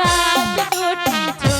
কাজ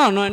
no, no,